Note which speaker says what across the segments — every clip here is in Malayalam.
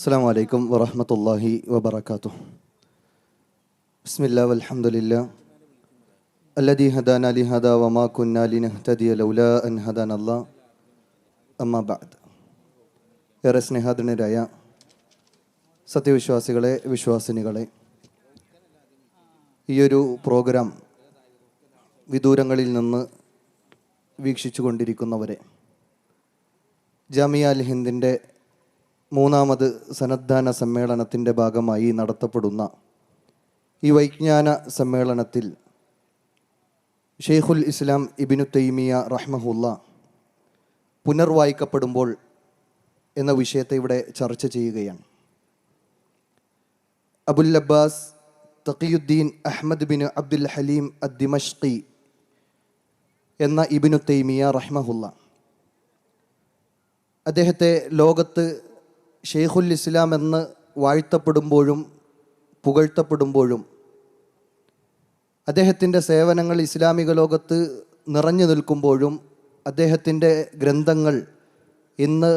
Speaker 1: അസ്സാം വലൈക്കും വറഹമത്തല്ലാഹി വബർക്കാത്തു ബിസ്മില്ലാ വലഹമുല്ല അല്ലദി ഹദാൻ അലി ഹദാ വമാ കുന്നാലിൻ അമ്മബാദ് ഏറെ സ്നേഹാധനരായ സത്യവിശ്വാസികളെ വിശ്വാസിനികളെ ഈയൊരു പ്രോഗ്രാം വിദൂരങ്ങളിൽ നിന്ന് വീക്ഷിച്ചു കൊണ്ടിരിക്കുന്നവരെ ജാമിയ അൽ ഹിന്ദിന്റെ മൂന്നാമത് സന്നദ്ധാന സമ്മേളനത്തിന്റെ ഭാഗമായി നടത്തപ്പെടുന്ന ഈ വൈജ്ഞാന സമ്മേളനത്തിൽ ഷെയ്ഖുൽ ഇസ്ലാം ഇബിനു തൈമിയ റഹ്മഹുല്ല പുനർവായിക്കപ്പെടുമ്പോൾ എന്ന വിഷയത്തെ ഇവിടെ ചർച്ച ചെയ്യുകയാണ്. Abul Abbas Taqiuddin Ahmad bin Abdul Halim അദ്ദിമഷ്കി എന്ന ഇബിനു തൈമിയ റഹ്മഹുല്ല അദ്ദേഹത്തെ ലോകത്ത് ഷെയ്ഖുൽ ഇസ്ലാം എന്ന് വാഴ്ത്തപ്പെടുമ്പോഴും പുകഴ്ത്തപ്പെടുമ്പോഴും അദ്ദേഹത്തിന്റെ സേവനങ്ങൾ ഇസ്ലാമിക ലോകത്ത് നിറഞ്ഞു നിൽക്കുമ്പോഴും അദ്ദേഹത്തിന്റെ ഗ്രന്ഥങ്ങൾ ഇന്ന്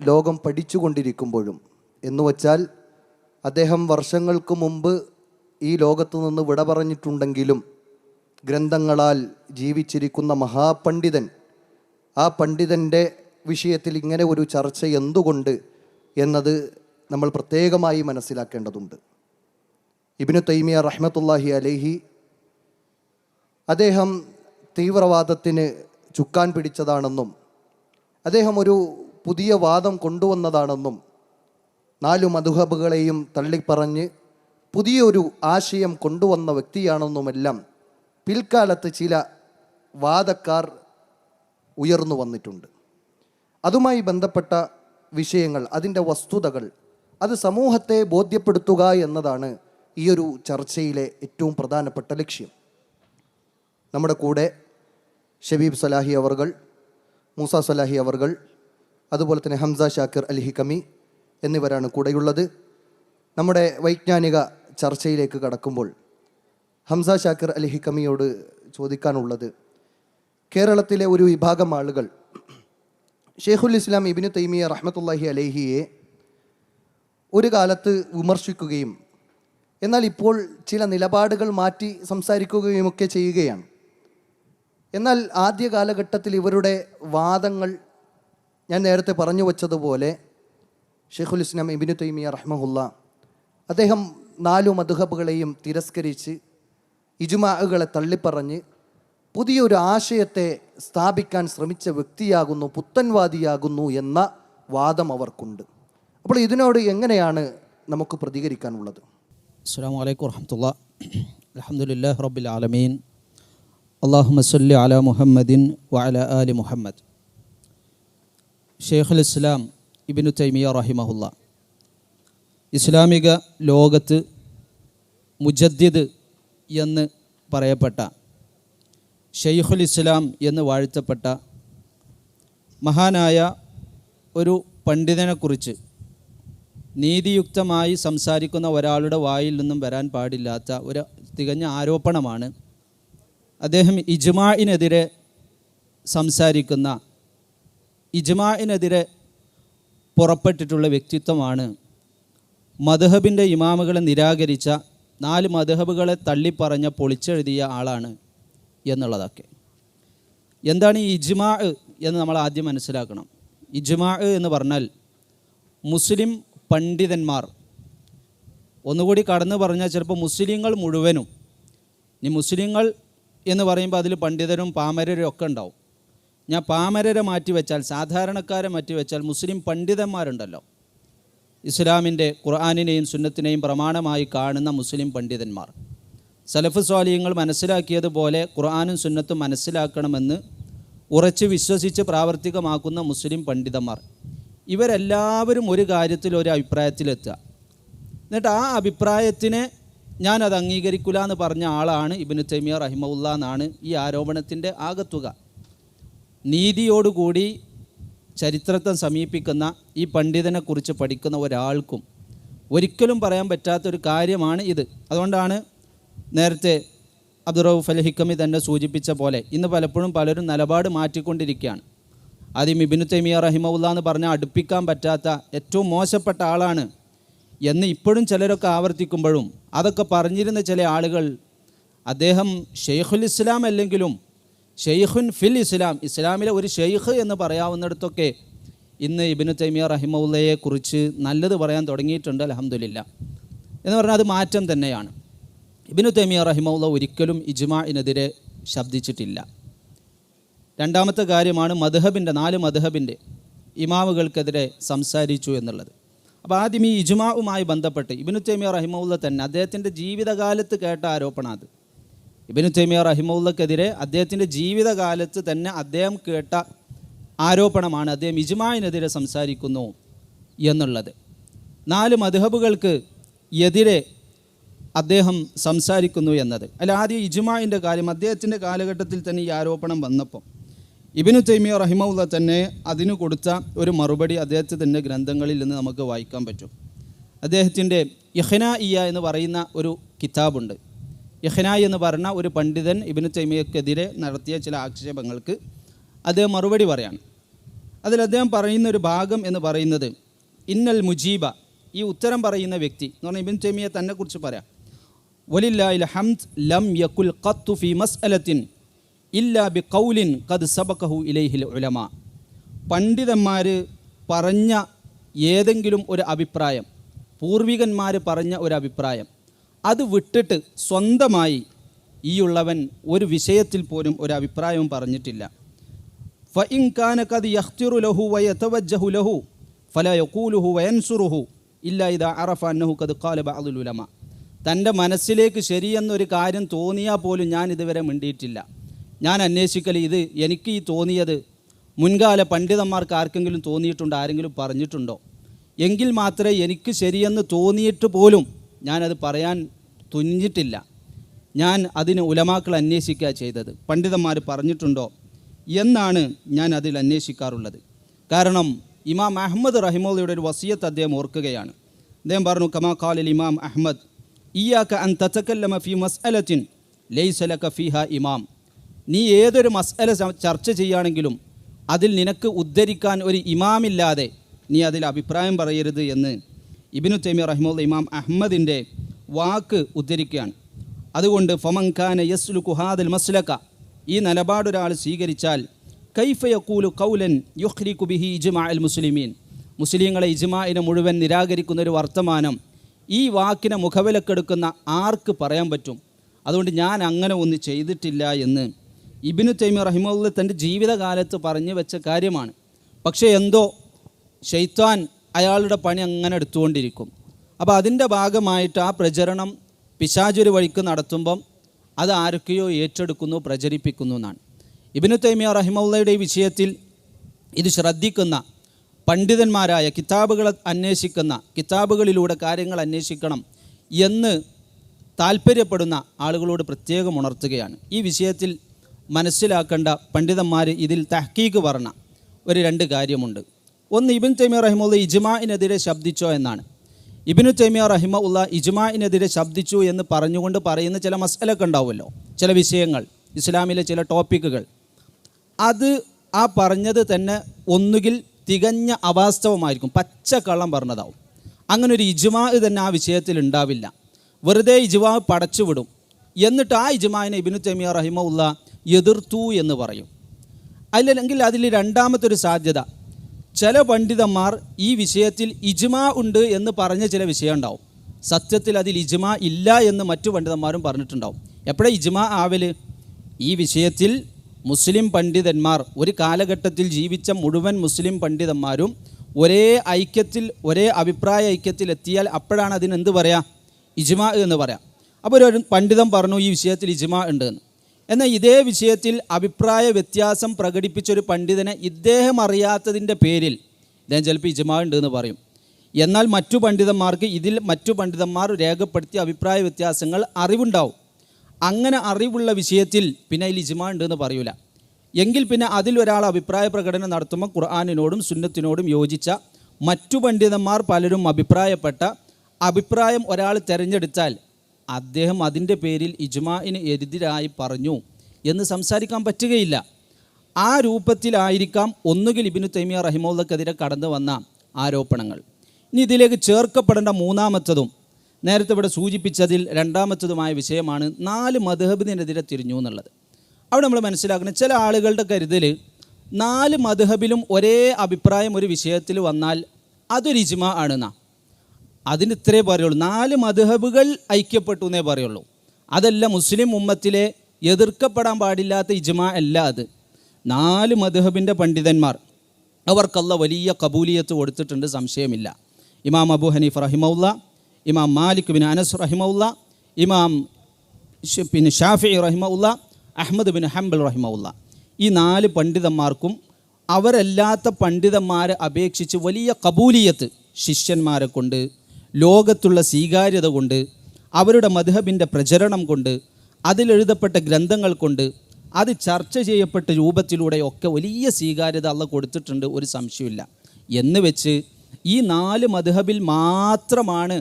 Speaker 1: ലോകം പഠിച്ചുകൊണ്ടിരിക്കുമ്പോഴും. എന്ന് വച്ചാൽ അദ്ദേഹം വർഷങ്ങൾക്ക് മുമ്പ് ഈ ലോകത്തു നിന്ന് വിട പറഞ്ഞിട്ടുണ്ടെങ്കിലും ഗ്രന്ഥങ്ങളാൽ ജീവിച്ചിരിക്കുന്ന മഹാപണ്ഡിതൻ ആ പണ്ഡിതന്റെ വിഷയത്തിൽ ഇങ്ങനെ ഒരു ചർച്ച എന്തുകൊണ്ട് എന്നത് നമ്മൾ പ്രത്യേകമായി മനസ്സിലാക്കേണ്ടതുണ്ട്. ഇബിനു തൈമിയ റഹ്മത്തുല്ലാഹി അലേഹി അദ്ദേഹം തീവ്രവാദത്തിന് ചുക്കാൻ പിടിച്ചതാണെന്നും അദ്ദേഹം ഒരു പുതിയ വാദം കൊണ്ടുവന്നതാണെന്നും നാലു മധുഹബുകളെയും തള്ളിപ്പറഞ്ഞ് പുതിയൊരു ആശയം കൊണ്ടുവന്ന വ്യക്തിയാണെന്നുമെല്ലാം പിൽക്കാലത്ത് ചില വാദക്കാർ ഉയർന്നു വന്നിട്ടുണ്ട്. അതുമായി ബന്ധപ്പെട്ട വിഷയങ്ങൾ അതിന്റെ വസ്തുതകൾ അത് സമൂഹത്തെ ബോധ്യപ്പെടുത്തുക എന്നതാണ് ഈ ഒരു ചർച്ചയിലെ ഏറ്റവും പ്രധാനപ്പെട്ട ലക്ഷ്യം. നമ്മുടെ കൂടെ ഷബീബ് സലാഹി അവർകൾ മൂസ സലാഹി അവർകൾ അതുപോലെ തന്നെ ഹംസ ഷാക്കിർ അലി ഹിക്കമി എന്നിവരാണ് കൂടെയുള്ളത്. നമ്മുടെ വൈജ്ഞാനിക ചർച്ചയിലേക്ക് കടക്കുമ്പോൾ ഹംസ ഷാക്കിർ അലി ഹിക്കമിയോട് ചോദിക്കാനുള്ളത് കേരളത്തിലെ ഒരു വിഭാഗം ആളുകൾ ഷെയ്ഖുൽ ഇസ്ലാം ഇബിനു തൈമിയ റഹ്മത്തുല്ലാഹി അലേഹിയെ ഒരു കാലത്ത് വിമർശിക്കുകയും എന്നാൽ ഇപ്പോൾ ചില നിലപാടുകൾ മാറ്റി സംസാരിക്കുകയുമൊക്കെ ചെയ്യുകയാണ്. എന്നാൽ ആദ്യ കാലഘട്ടത്തിൽ ഇവരുടെ വാദങ്ങൾ ഞാൻ നേരത്തെ പറഞ്ഞു വച്ചതുപോലെ ഷെയ്ഖുൽ ഇസ്ലാം ഇബിനു തൈമിയ റഹ്മഹുല്ല അദ്ദേഹം നാലു മധുഹബുകളെയും തിരസ്കരിച്ച് ഇജുമാകളെ തള്ളിപ്പറഞ്ഞ് പുതിയൊരു ആശയത്തെ സ്ഥാപിക്കാൻ ശ്രമിച്ച വ്യക്തിയാകുന്നു പുത്തൻവാദിയാകുന്നു എന്ന വാദം അവർക്കുണ്ട്. അപ്പോൾ ഇതിനോട് എങ്ങനെയാണ് നമുക്ക് പ്രതികരിക്കാനുള്ളത്?
Speaker 2: അസ്സാം വലൈക്കും വർഹമത്തുള്ള അലഹമുല്ലാ റബ്ബിൽ ആലമീൻ. അള്ളാഹു സല്ലി അല മുഹമ്മദിൻ വഅല ആലി മുഹമ്മദ്. ഷെയ്ഖുൽ ഇസ്ലാം ഇബിനു തൈമിയ റഹിമഹുല്ല ഇസ്ലാമിക ലോകത്ത് മുജദ്ദിദ് എന്ന് പറയപ്പെട്ട ഷെയ്ഖുൽ ഇസ്ലാം എന്ന് വാഴ്ത്തപ്പെട്ട മഹാനായ ഒരു പണ്ഡിതനെക്കുറിച്ച് നീതിയുക്തമായി സംസാരിക്കുന്ന ഒരാളുടെ വായിൽ നിന്നും വരാൻ പാടില്ലാത്ത ഒരു തികഞ്ഞ ആരോപണമാണ് അദ്ദേഹം ഇജ്മാഇനെതിരെ സംസാരിക്കുന്ന ഇജ്മാഇനെതിരെ പുറപ്പെട്ടിട്ടുള്ള വ്യക്തിത്വമാണ്. മധഹബിന്റെ ഇമാമുകളെ നിരാകരിച്ച നാല് മധഹബുകളെ തള്ളിപ്പറഞ്ഞ പൊളിച്ചെഴുതിയ ആളാണ് എന്നുള്ളതൊക്കെ. എന്താണ് ഈ ഇജ്മാ എന്ന് നമ്മൾ ആദ്യം മനസ്സിലാക്കണം. ഇജ്മാ എന്ന് പറഞ്ഞാൽ മുസ്ലിം പണ്ഡിതന്മാർ. ഒന്നുകൂടി കടന്നു പറഞ്ഞാൽ ചിലപ്പോൾ മുസ്ലിങ്ങൾ മുഴുവനും ഇനി മുസ്ലിങ്ങൾ എന്ന് പറയുമ്പോൾ അതിൽ പണ്ഡിതരും പാമരരും ഒക്കെ ഉണ്ടാവും. ഞാൻ പാമരരെ മാറ്റി വെച്ചാൽ സാധാരണക്കാരെ മാറ്റി വെച്ചാൽ മുസ്ലിം പണ്ഡിതന്മാരുണ്ടല്ലോ. ഇസ്ലാമിന്റെ ഖുർആാനിനെയും സുന്നത്തിനെയും പ്രമാണമായി കാണുന്ന മുസ്ലിം പണ്ഡിതന്മാർ. സലഫ് സ്വാലിയങ്ങൾ മനസ്സിലാക്കിയതുപോലെ ഖുർആാനും സുന്നത്തും മനസ്സിലാക്കണമെന്ന് ഉറച്ച് വിശ്വസിച്ച് പ്രാവർത്തികമാക്കുന്ന മുസ്ലിം പണ്ഡിതന്മാർ. ഇവരെല്ലാവരും ഒരു കാര്യത്തിൽ ഒരു അഭിപ്രായത്തിലെത്തുക. എന്നിട്ട് ആ അഭിപ്രായത്തിനെ ഞാനത് അംഗീകരിക്കില്ല എന്ന് പറഞ്ഞ ആളാണ് ഇബിന് തൈമിയ റഹിമുല്ല എന്നാണ് ഈ ആരോപണത്തിന്റെ ആകത്തുക. നീതിയോടുകൂടി ചരിത്രത്തെ സമീപിക്കുന്ന ഈ പണ്ഡിതനെക്കുറിച്ച് പഠിക്കുന്ന ഒരാൾക്കും ഒരിക്കലും പറയാൻ പറ്റാത്തൊരു കാര്യമാണ് ഇത്. അതുകൊണ്ടാണ് നേരത്തെ അബ്ദുറൌഫ് അൽ ഹിക്കമി തന്നെ സൂചിപ്പിച്ച പോലെ ഇന്ന് പലപ്പോഴും പലരും നിലപാട് മാറ്റിക്കൊണ്ടിരിക്കുകയാണ്. ആദ്യം ഇബിനു തൈമിയ റഹിമുല്ല എന്ന് പറഞ്ഞാൽ അടുപ്പിക്കാൻ പറ്റാത്ത ഏറ്റവും മോശപ്പെട്ട ആളാണ് എന്ന് ഇപ്പോഴും ചിലരൊക്കെ ആവർത്തിക്കുമ്പോഴും അതൊക്കെ പറഞ്ഞിരുന്ന ചില ആളുകൾ അദ്ദേഹം ഷെയ്ഖുൽ ഇസ്ലാം അല്ലെങ്കിലും ഷെയ്ഖുൻ ഫിൽ ഇസ്ലാം ഇസ്ലാമിലെ ഒരു ഷെയ്ഖ് എന്ന് പറയാവുന്നിടത്തൊക്കെ ഇന്ന് ഇബിനു തൈമിയ റഹിമുല്ലയെ കുറിച്ച് നല്ലത് പറയാൻ തുടങ്ങിയിട്ടുണ്ട് അലഹമുല്ല എന്ന് പറഞ്ഞാൽ അത് മാറ്റം തന്നെയാണ്. ഇബിനു തൈമിയ റഹിമൗല ഒരിക്കലും ഇജ്മാഇനെതിരെ ശബ്ദിച്ചിട്ടില്ല. രണ്ടാമത്തെ കാര്യമാണ് മധഹബിന്റെ നാല് മധഹബിന്റെ ഇമാമുകൾക്കെതിരെ സംസാരിച്ചു എന്നുള്ളത്. അപ്പോൾ ആദ്യം ഈ ഇജ്മാവുമായി ബന്ധപ്പെട്ട് ഇബിനു തൈമിയ റഹിമുല്ല തന്നെ അദ്ദേഹത്തിന്റെ ജീവിതകാലത്ത് കേട്ട ആരോപണം അത്. ഇബിനു തൈമിയ റഹിമുല്ലക്കെതിരെ അദ്ദേഹത്തിന്റെ ജീവിതകാലത്ത് തന്നെ അദ്ദേഹം കേട്ട ആരോപണമാണ് അദ്ദേഹം ഇജ്മാവിനെതിരെ സംസാരിക്കുന്നു എന്നുള്ളത്. നാല് മധുഹബുകൾക്ക് എതിരെ അദ്ദേഹം സംസാരിക്കുന്നു എന്നത്. അല്ല ആദ്യം ഇജുമാന്റെ കാര്യം അദ്ദേഹത്തിന്റെ കാലഘട്ടത്തിൽ തന്നെ ഈ ആരോപണം വന്നപ്പോൾ ഇബിനു തൈമിയ റഹിമുള്ള തന്നെ അതിനു കൊടുത്ത ഒരു മറുപടി അദ്ദേഹത്തിന്റെ ഗ്രന്ഥങ്ങളിൽ നിന്ന് നമുക്ക് വായിക്കാൻ പറ്റും. അദ്ദേഹത്തിന്റെ യഹ്ന ഇയ എന്ന് പറയുന്ന ഒരു കിതാബുണ്ട്. യഹ്നായി എന്ന് പറഞ്ഞ ഒരു പണ്ഡിതൻ ഇബിനു തൈമിയക്കെതിരെ നടത്തിയ ചില ആക്ഷേപങ്ങൾക്ക് അദ്ദേഹം മറുപടി പറയാണ്. അതിൽ അദ്ദേഹം പറയുന്ന ഒരു ഭാഗം എന്ന് പറയുന്നത് ഇന്നൽ മുജീബ ഈ ഉത്തരം പറയുന്ന വ്യക്തി എന്ന് പറഞ്ഞാൽ ഇബിൻ തന്നെ കുറിച്ച് പറയാം. ഹംദ് ലം മസ്അലത്തിൻ ഇല്ലാ ബി പണ്ഡിതന്മാർ പറഞ്ഞ ഏതെങ്കിലും ഒരു അഭിപ്രായം പൂർവികന്മാർ പറഞ്ഞ ഒരു അഭിപ്രായം അത് വിട്ടിട്ട് സ്വന്തമായി ഈ ഉള്ളവൻ ഒരു വിഷയത്തിൽ പോലും ഒരു അഭിപ്രായവും പറഞ്ഞിട്ടില്ല. ഫഇൻ കാന ലഹു ലഹു ഫല യഖൂലുഹു വയൻസുറുഹു ഇല്ല ഇദാ അറഫ അന്നഹു ഖദ് ഖാല ബഅദുൽ ഉലമ. തന്റെ മനസ്സിലേക്ക് ശരിയെന്നൊരു കാര്യം തോന്നിയാൽ പോലും ഞാൻ ഇതുവരെ മിണ്ടിയിട്ടില്ല. ഞാൻ അന്വേഷിക്കൽ ഇത് എനിക്ക് ഈ തോന്നിയത് മുൻകാല പണ്ഡിതന്മാർക്ക് ആർക്കെങ്കിലും തോന്നിയിട്ടുണ്ടോ ആരെങ്കിലും പറഞ്ഞിട്ടുണ്ടോ? എങ്കിൽ മാത്രമേ എനിക്ക് ശരിയെന്ന് തോന്നിയിട്ട് പോലും ഞാനത് പറയാൻ തുനിഞ്ഞിട്ടില്ല. ഞാൻ അതിന് ഉലമാക്കൾ അന്വേഷിക്കുക ചെയ്തത്. പണ്ഡിതന്മാർ പറഞ്ഞിട്ടുണ്ടോ എന്നാണ് ഞാൻ അതിൽ അന്വേഷിക്കാറുള്ളത്. കാരണം ഇമാം അഹമ്മദ് റഹിമോദയുടെ ഒരു വസീയത്ത് അദ്ദേഹം ഓർക്കുകയാണ്. അദ്ദേഹം പറഞ്ഞു കമാ ഖാലിൽ ഇമാം അഹമ്മദ് ഇയാക്ക അൻ തച്ചക്കല്ലമ ഫി മസ്അലത്തിൻ ലൈസലക ഫിഹ ഇമാം. നീ ഏതൊരു മസ്അല ചർച്ച ചെയ്യുകയാണെങ്കിലും അതിൽ നിനക്ക് ഉദ്ധരിക്കാൻ ഒരു ഇമാമില്ലാതെ നീ അതിൽ അഭിപ്രായം പറയരുത് എന്ന് ഇബിനു തൈമി റഹിമുള്ള ഇമാം അഹമ്മദിന്റെ വാക്ക് ഉദ്ധരിക്കുകയാണ്. അതുകൊണ്ട് ഫമൻഖാന യസ്ലു കുഹാദൽ മസ്ലക്ക ഈ നിലപാടൊരാൾ സ്വീകരിച്ചാൽ കൈഫ യക്കൂലു കൗലൻ യുഹ്രി ബിഹി ഇജ്മാ അൽ മുസ്ലിമീൻ. മുസ്ലിങ്ങളെ ഇജ്മാഇനെ മുഴുവൻ നിരാകരിക്കുന്ന ഒരു വർത്തമാനം ഈ വാക്കിനെ മുഖവിലക്കെടുക്കുന്ന ആർക്ക് പറയാൻ പറ്റും? അതുകൊണ്ട് ഞാൻ അങ്ങനെ ഒന്ന് ചെയ്തിട്ടില്ല എന്ന് ഇബിനു തൈമി റഹിമുള്ള തന്റെ ജീവിതകാലത്ത് പറഞ്ഞു വെച്ച കാര്യമാണ്. പക്ഷേ എന്തോ ഷെയ്ത്താൻ അയാളുടെ പണി അങ്ങനെ എടുത്തുകൊണ്ടിരിക്കും. അപ്പോൾ അതിന്റെ ഭാഗമായിട്ട് ആ പ്രചരണം പിശാചൊരു വഴിക്ക് നടത്തുമ്പം അത് ആരൊക്കെയോ ഏറ്റെടുക്കുന്നു പ്രചരിപ്പിക്കുന്നു എന്നാണ്. ഇബിനു തൈമിയ റഹിമുള്ളയുടെ വിഷയത്തിൽ ഇത് ശ്രദ്ധിക്കുന്ന പണ്ഡിതന്മാരായ കിതാബുകൾ അന്വേഷിക്കുന്ന കിതാബുകളിലൂടെ കാര്യങ്ങൾ അന്വേഷിക്കണം എന്ന് താല്പര്യപ്പെടുന്ന ആളുകളോട് പ്രത്യേകം ഉണർത്തുകയാണ്. ഈ വിഷയത്തിൽ മനസ്സിലാക്കേണ്ട പണ്ഡിതന്മാർ ഇതിൽ തഹ്ക്കീക്ക് പറഞ്ഞ ഒരു രണ്ട് കാര്യമുണ്ട്. ഒന്ന് ഇബിൻ തൈമിയ റഹിമുള്ള ഇജ്മാഇനെതിരെ ശബ്ദിച്ചോ എന്നാണ്. ഇബിനു തൈമിയ റഹിമ ഉള്ള ഇജ്മാഇനെതിരെ ശബ്ദിച്ചു എന്ന് പറഞ്ഞുകൊണ്ട് പറയുന്ന ചില മസലൊക്കെ ഉണ്ടാവുമല്ലോ ചില വിഷയങ്ങൾ ഇസ്ലാമിലെ ചില ടോപ്പിക്കുകൾ. അത് ആ പറഞ്ഞത് തന്നെ ഒന്നുകിൽ തികഞ്ഞ അവാസ്തവമായിരിക്കും. കള്ളം പറഞ്ഞതാവും. അങ്ങനെ ഒരു ഇജ്മാ തന്നെ ആ വിഷയത്തിൽ ഉണ്ടാവില്ല. വെറുതെ ഇജ്മാ പടച്ചുവിടും എന്നിട്ട് ആ ഇജ്മാനെ ഇബിനു തെമിയ ഉള്ള എതിർത്തു എന്ന് പറയും. അല്ലെങ്കിൽ അതിൽ രണ്ടാമത്തെ ഒരു സാധ്യത. ചില പണ്ഡിതന്മാർ ഈ വിഷയത്തിൽ ഇജ്മാ ഉണ്ട് എന്ന് പറഞ്ഞ ചില വിഷയം ഉണ്ടാവും. സത്യത്തിൽ അതിൽ ഇജ്മാ ഇല്ല എന്ന് മറ്റു പണ്ഡിതന്മാരും പറഞ്ഞിട്ടുണ്ടാവും. എപ്പോഴാണ് ഇജ്മാ ആവൽ? ഈ വിഷയത്തിൽ മുസ്ലിം പണ്ഡിതന്മാർ ഒരു കാലഘട്ടത്തിൽ ജീവിച്ച മുഴുവൻ മുസ്ലിം പണ്ഡിതന്മാരും ഒരേ ഐക്യത്തിൽ ഒരേ അഭിപ്രായ ഐക്യത്തിൽ എത്തിയാൽ അപ്പോഴാണ് അതിന് എന്ത് പറയാ? ഇജ്മാ എന്ന് പറയാം. അപ്പോൾ ഒരു പണ്ഡിതൻ പറഞ്ഞു ഈ വിഷയത്തിൽ ഇജ്മാ ഉണ്ട് എന്ന്. എന്നാൽ ഇതേ വിഷയത്തിൽ അഭിപ്രായ വ്യത്യാസം പ്രകടിപ്പിച്ചൊരു പണ്ഡിതനെ ഇദ്ദേഹം അറിയാത്തതിന്റെ പേരിൽ ഇദ്ദേഹം ചിലപ്പോൾ ഇജ്മാ ഉണ്ട് എന്ന് പറയും. എന്നാൽ മറ്റു പണ്ഡിതന്മാർക്ക് ഇതിൽ മറ്റു പണ്ഡിതന്മാർ രേഖപ്പെടുത്തിയ അഭിപ്രായ വ്യത്യാസങ്ങൾ അറിവുണ്ടാവും. അങ്ങനെ അറിവുള്ള വിഷയത്തിൽ പിന്നെ അതിൽ ഇജ്മാ ഉണ്ട് എന്ന് പറയൂല. എങ്കിൽ പിന്നെ അതിൽ ഒരാൾ അഭിപ്രായ പ്രകടനം നടത്തുമ്പോൾ ഖുർആാനിനോടും സുന്നത്തിനോടും യോജിച്ച മറ്റു പണ്ഡിതന്മാർ പലരും അഭിപ്രായപ്പെട്ട അഭിപ്രായം ഒരാൾ തിരഞ്ഞെടുത്താൽ അദ്ദേഹം അതിന്റെ പേരിൽ ഇജ്മാഇന് എതിരായി പറഞ്ഞു എന്ന് സംസാരിക്കാൻ പറ്റുകയില്ല. ആ രൂപത്തിലായിരിക്കാം ഒന്നുകിൽ ഇബിനു തൈമിയ റഹിമോദക്കെതിരെ കടന്നു വന്ന ആരോപണങ്ങൾ. ഇനി ഇതിലേക്ക് ചേർക്കപ്പെടേണ്ട മൂന്നാമത്തതും നേരത്തെ ഇവിടെ സൂചിപ്പിച്ചതിൽ രണ്ടാമത്തതുമായ വിഷയമാണ് നാല് മധുഹബിനെതിരെ തിരിഞ്ഞു എന്നുള്ളത്. അവിടെ നമ്മൾ മനസ്സിലാക്കുന്നത് ചില ആളുകളുടെ കരുതൽ നാല് മധുഹബിലും ഒരേ അഭിപ്രായം ഒരു വിഷയത്തിൽ വന്നാൽ അതൊരു ഇജ്മ ആണെന്നാ. അതിന് ഇത്രേ പറയുള്ളൂ നാല് മധുഹബുകൾ ഐക്യപ്പെട്ടു എന്നേ പറയുള്ളൂ. അതല്ല മുസ്ലിം ഉമ്മത്തിലെ എതിർക്കപ്പെടാൻ പാടില്ലാത്ത ഇജ്മ അല്ല അത്. നാല് മധുഹബിന്റെ പണ്ഡിതന്മാർ അവർക്കല്ല വലിയ കബൂലിയത്ത് കൊടുത്തിട്ടുണ്ട് സംശയമില്ല. ഇമാം അബു ഹനീഫ് റഹിമൗല്ല ഇമാം മാലിക് ബിൻ അനസ് റഹിമുള്ള ഇമാം പിന്നെ ഷാഫി റഹിമുള്ള അഹമ്മദ് ബിൻ ഹംബൽ റഹിമുള്ള ഈ നാല് പണ്ഡിതന്മാർക്കും അവരല്ലാത്ത പണ്ഡിതന്മാരെ അപേക്ഷിച്ച് വലിയ കബൂലിയത്ത് ശിഷ്യന്മാരെ കൊണ്ട് ലോകത്തുള്ള സ്വീകാര്യത കൊണ്ട് അവരുടെ മധുഹബിന്റെ പ്രചരണം കൊണ്ട് അതിലെഴുതപ്പെട്ട ഗ്രന്ഥങ്ങൾ കൊണ്ട് അത് ചർച്ച ചെയ്യപ്പെട്ട രൂപത്തിലൂടെയൊക്കെ വലിയ സ്വീകാര്യത അള്ള കൊടുത്തിട്ടുണ്ട് ഒരു സംശയമില്ല എന്ന് വെച്ച് ഈ നാല് മധുഹബിൽ മാത്രമാണ്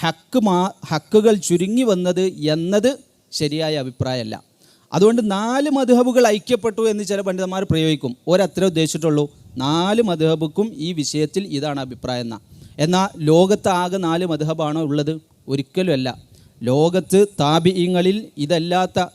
Speaker 2: ഹക്ക് മാ ഹക്കുകൾ ചുരുങ്ങി വന്നത് എന്നത് ശരിയായ അഭിപ്രായമല്ല. അതുകൊണ്ട് നാല് മധുഹബുകൾ ഐക്യപ്പെട്ടു എന്ന് ചില പണ്ഡിതന്മാർ പ്രയോഗിക്കും. ഒരത്ര ഉദ്ദേശിച്ചിട്ടുള്ളൂ. നാല് മധുഹബുക്കും ഈ വിഷയത്തിൽ ഇതാണ് അഭിപ്രായം എന്ന. എന്നാൽ ലോകത്ത് ആകെ നാല് മധുഹബാണോ ഉള്ളത്? ഒരിക്കലുമല്ല. ലോകത്ത് താബിയങ്ങളിൽ ഇതല്ലാത്ത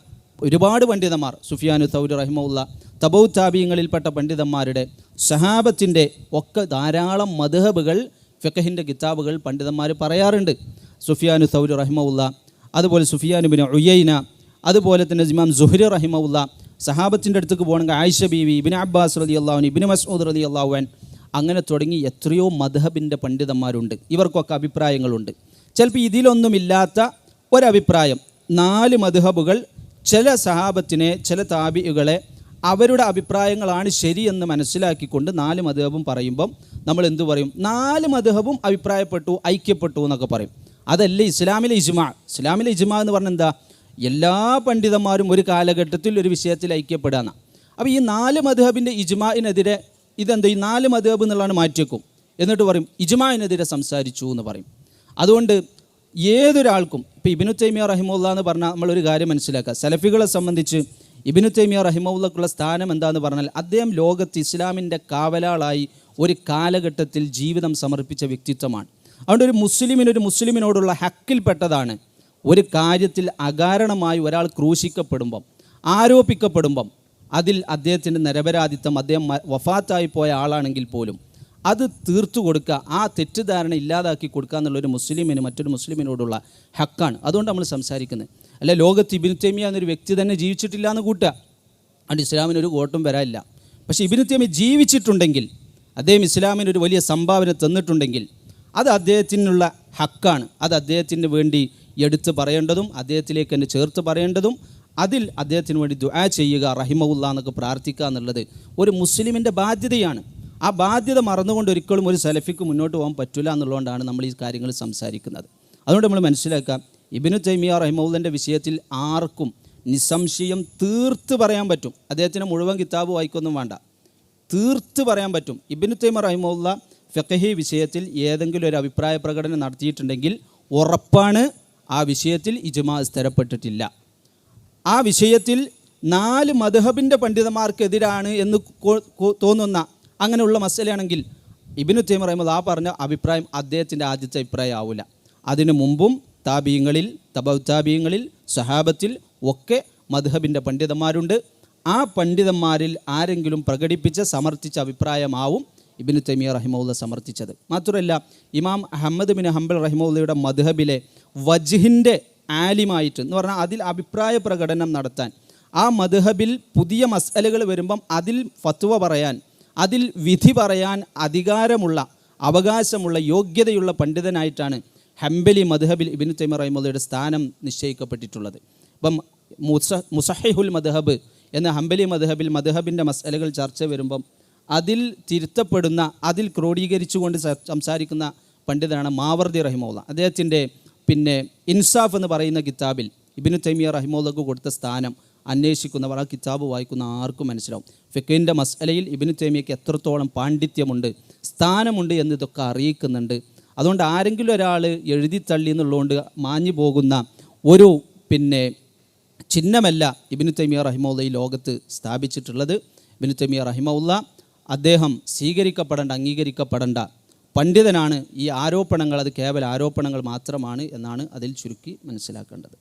Speaker 2: ഒരുപാട് പണ്ഡിതന്മാർ സുഫിയാനു സൗരി റഹിമുള്ള തബൌ താബിയങ്ങളിൽപ്പെട്ട പണ്ഡിതന്മാരുടെ സഹാബത്തിന്റെ ഒക്കെ ധാരാളം മധുഹബുകൾ ഫിഖഹിന്റെ കിതാബുകൾ പണ്ഡിതന്മാർ പറയാറുണ്ട്. സുഫിയാനു സൗരി റഹിമുള്ള അതുപോലെ സുഫിയാനു ബിൻ ഉയ്യൈന അതുപോലെ തന്നെ ഇമാം സുഹരി റഹിമുള്ള സഹാബത്തിന്റെ അടുത്തേക്ക് പോകണമെങ്കിൽ ആയിഷ ബീവി ഇബിൻ അബ്ബാസ് റലി അള്ളാഹുൻ ഇബിൻ മസൂദ് റലി അള്ളാഹുൻ അങ്ങനെ തുടങ്ങി എത്രയോ മധഹബിന്റെ പണ്ഡിതന്മാരുണ്ട്. ഇവർക്കൊക്കെ അഭിപ്രായങ്ങളുണ്ട്. ചിലപ്പോൾ ഇതിലൊന്നുമില്ലാത്ത ഒരഭിപ്രായം നാല് മധുഹബുകൾ ചില സഹാബത്തിനെ ചില താബികളെ അവരുടെ അഭിപ്രായങ്ങളാണ് ശരിയെന്ന് മനസ്സിലാക്കിക്കൊണ്ട് നാല് മധുഹബും പറയുമ്പം നമ്മൾ എന്തു പറയും? നാല് മധുഹബും അഭിപ്രായപ്പെട്ടു ഐക്യപ്പെട്ടു എന്നൊക്കെ പറയും. അതല്ല ഇസ്ലാമിലെ ഇജ്മ. ഇസ്ലാമിലെ ഇജ്മ എന്ന് പറഞ്ഞാൽ എന്താ? എല്ലാ പണ്ഡിതന്മാരും ഒരു കാലഘട്ടത്തിൽ ഒരു വിഷയത്തിൽ ഐക്യപ്പെടാന്ന അപ്പോൾ ഈ നാല് മധുഹബിന്റെ ഇജ്മാനെതിരെ ഇതെന്താ? ഈ നാല് മധുഹബ് എന്നുള്ളതാണ് മാറ്റിവെക്കും. എന്നിട്ട് പറയും ഇജ്മാനെതിരെ സംസാരിച്ചു എന്ന് പറയും. അതുകൊണ്ട് ഏതൊരാൾക്കും ഇപ്പോൾ ഇബിനു തൈമിയ റഹിമുല്ല എന്ന് പറഞ്ഞാൽ നമ്മളൊരു കാര്യം മനസ്സിലാക്കുക. സലഫികളെ സംബന്ധിച്ച് ഇബിനു തൈമിയ റഹിമുല്ലക്കുള്ള സ്ഥാനം എന്താന്ന് പറഞ്ഞാൽ അദ്ദേഹം ലോകത്ത് ഇസ്ലാമിന്റെ കാവലാളായി ഒരു കാലഘട്ടത്തിൽ ജീവിതം സമർപ്പിച്ച വ്യക്തിത്വമാണ്. അതുകൊണ്ട് ഒരു മുസ്ലിമിന് ഒരു മുസ്ലിമിനോടുള്ള ഹക്കിൽപ്പെട്ടതാണ് ഒരു കാര്യത്തിൽ അകാരണമായി ഒരാൾ ക്രൂശിക്കപ്പെടുമ്പം ആരോപിക്കപ്പെടുമ്പം അതിൽ അദ്ദേഹത്തിന്റെ നിരപരാധിത്വം അദ്ദേഹം വഫാത്തായി പോയ ആളാണെങ്കിൽ പോലും അത് തീർത്തു കൊടുക്കുക ആ തെറ്റിദ്ധാരണ ഇല്ലാതാക്കി കൊടുക്കുക എന്നുള്ളൊരു മുസ്ലിമിന് മറ്റൊരു മുസ്ലിമിനോടുള്ള ഹക്കാണ്. അതുകൊണ്ട് നമ്മൾ സംസാരിക്കുന്നത് അല്ല ലോകത്ത് ഇബിനു തേമിയ എന്നൊരു വ്യക്തി തന്നെ ജീവിച്ചിട്ടില്ല എന്ന് കൂട്ടുക. അതുകൊണ്ട് ഇസ്ലാമിന് ഒരു കോട്ടും വരാനില്ല. പക്ഷേ ഇബിനു തേമിയ ജീവിച്ചിട്ടുണ്ടെങ്കിൽ അദ്ദേഹം ഇസ്ലാമിന് ഒരു വലിയ സംഭാവന തന്നിട്ടുണ്ടെങ്കിൽ അത് അദ്ദേഹത്തിനുള്ള ഹക്കാണ്. അത് അദ്ദേഹത്തിന് വേണ്ടി എടുത്ത് പറയേണ്ടതും അദ്ദേഹത്തിലേക്ക് തന്നെ ചേർത്ത് പറയേണ്ടതും അതിൽ അദ്ദേഹത്തിന് വേണ്ടി ദുആ ചെയ്യുക റഹിമവുല്ല എന്നൊക്കെ പ്രാർത്ഥിക്കുക എന്നുള്ളത് ഒരു മുസ്ലിമിന്റെ ബാധ്യതയാണ്. ആ ബാധ്യത മറന്നുകൊണ്ട് ഒരിക്കലും ഒരു സലഫിക്ക് മുന്നോട്ട് പോകാൻ പറ്റില്ല എന്നുള്ളതുകൊണ്ടാണ് നമ്മൾ ഈ കാര്യങ്ങൾ സംസാരിക്കുന്നത്. അതുകൊണ്ട് നമ്മൾ മനസ്സിലാക്കാം ഇബിനു തൈമിയ റഹിമൗല്ലന്റെ വിഷയത്തിൽ ആർക്കും നിസ്സംശയം തീർത്ത് പറയാൻ പറ്റും. അദ്ദേഹത്തിന് മുഴുവൻ കിതാബ് വായിക്കൊന്നും വേണ്ട. തീർത്ത് പറയാൻ പറ്റും. ഇബിനു തൈമ റഹിമുള്ള ഫെക്കഹി വിഷയത്തിൽ ഏതെങ്കിലും ഒരു അഭിപ്രായ പ്രകടനം നടത്തിയിട്ടുണ്ടെങ്കിൽ ഉറപ്പാണ് ആ വിഷയത്തിൽ ഇജ്മാ സ്ഥിരപ്പെട്ടിട്ടില്ല. ആ വിഷയത്തിൽ നാല് മധുഹബിന്റെ പണ്ഡിതന്മാർക്കെതിരാണ് എന്ന് തോന്നുന്ന അങ്ങനെയുള്ള മസലയാണെങ്കിൽ ഇബിനു തൈമ റഹിമുള്ള ആ പറഞ്ഞ അഭിപ്രായം അദ്ദേഹത്തിന്റെ ആദ്യത്തെ അഭിപ്രായം ആവില്ല അതിനു മുമ്പും താബീയങ്ങളിൽ തബ താബീയങ്ങളിൽ സഹാബത്തിൽ ഒക്കെ മധുഹബിന്റെ പണ്ഡിതന്മാരുണ്ട്. ആ പണ്ഡിതന്മാരിൽ ആരെങ്കിലും പ്രകടിപ്പിച്ച സമർത്ഥിച്ച അഭിപ്രായമാവും ഇബിനു തൈമിയ റഹിമൗല്ല സമർത്ഥിച്ചത്. മാത്രമല്ല ഇമാം അഹമ്മദ് ബിൻ ഹംബൽ റഹിമൗല്ലയുടെ മധുഹബിലെ വജ്ഹിന്റെ ആലിമായിട്ട് എന്ന് പറഞ്ഞാൽ അതിൽ അഭിപ്രായ പ്രകടനം നടത്താൻ ആ മധുഹബിൽ പുതിയ മസലകൾ വരുമ്പം അതിൽ ഫത്വ പറയാൻ അതിൽ വിധി പറയാൻ അധികാരമുള്ള അവകാശമുള്ള യോഗ്യതയുള്ള പണ്ഡിതനായിട്ടാണ് ഹംബലി മദ്ഹബിൽ ഇബിൻ തൈമ റഹിമുള്ളയുടെ സ്ഥാനം നിശ്ചയിക്കപ്പെട്ടിട്ടുള്ളത്. ഇപ്പം മുസ മുസഹിഹുൽ മദ്ഹബ് എന്ന ഹംബലി മദ്ഹബിൽ മദ്ഹബിന്റെ മസലകൾ ചർച്ച വരുമ്പം അതിൽ തിരുത്തപ്പെടുന്ന അതിൽ ക്രോഡീകരിച്ചുകൊണ്ട് സംസാരിക്കുന്ന പണ്ഡിതനാണ് മാവർദി റഹിമോള അദ്ദേഹത്തിന്റെ പിന്നെ ഇൻസാഫ് എന്ന് പറയുന്ന കിതാബിൽ ഇബിനു തൈമിയ റഹിമുള്ളക്ക് കൊടുത്ത സ്ഥാനം അന്വേഷിക്കുന്നവർ ആ കിതാബ് വായിക്കുന്ന ആർക്കും മനസ്സിലാവും. ഫിഖിന്റെ മസലയിൽ ഇബിനു തൈമിയയ്ക്ക് എത്രത്തോളം പാണ്ഡിത്യമുണ്ട് സ്ഥാനമുണ്ട് എന്നിതൊക്കെ അറിയിക്കുന്നുണ്ട്. അതുകൊണ്ട് ആരെങ്കിലും ഒരാൾ എഴുതി തള്ളി എന്നുള്ളതുകൊണ്ട് മാഞ്ഞു പോകുന്ന ഒരു പിന്നെ ചിഹ്നമല്ല ഇബിനു തൈമിയ റഹിമുള്ള ഈ ലോകത്ത് സ്ഥാപിച്ചിട്ടുള്ളത്. ഇബിനു തൈമിയ റഹിമുള്ള അദ്ദേഹം സ്വീകരിക്കപ്പെടേണ്ട അംഗീകരിക്കപ്പെടേണ്ട പണ്ഡിതനാണ്. ഈ ആരോപണങ്ങൾ അത് കേവല ആരോപണങ്ങൾ മാത്രമാണ് എന്നാണ് അതിൽ ചുരുക്കി മനസ്സിലാക്കേണ്ടത്.